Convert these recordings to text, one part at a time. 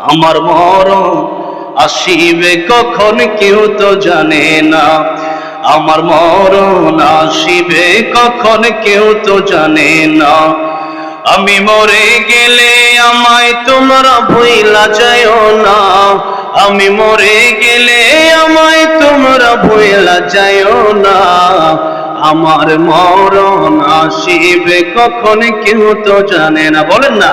আমার মরণ আসিবে কখন কেউ তো জানে না। আমার মরণ আসিবে কখন কেউ তো জানে না। আমি মরে গেলে আমায় তোমরা ভুইলা যাও না। আমি মরে গেলে আমায় তোমরা ভুইলা যাও না। আমার মরণ আসিবে কখন কেউ তো জানে না। বলেন না।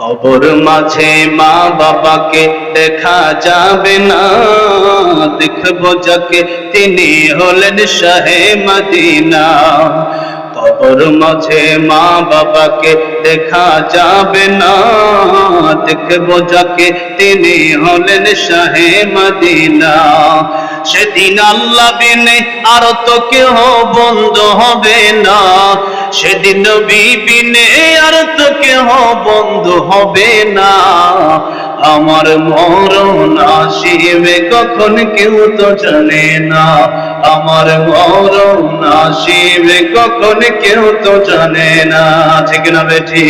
কবর মাঝে মা বাবাকে দেখা যাবে না। দেখব যাকে তিনি হলেন শাহে মদিনা। কবর মাঝে মা বাবাকে দেখা যাবে না। দেখব যাকে তিনি হলেন শাহে মদিনা। সেদিন আল্লাহ বিনে আর তো কেহ বন্ধ হবে না। সেদিন বিবিনে আর তো কেহ বন্ধ হবে না। আমার মরণ আসিবে কখন কেউ তো জানে না। আমার মরণ আসিবে কখন কেউ তো জানে না। ঠিক না বেঠি?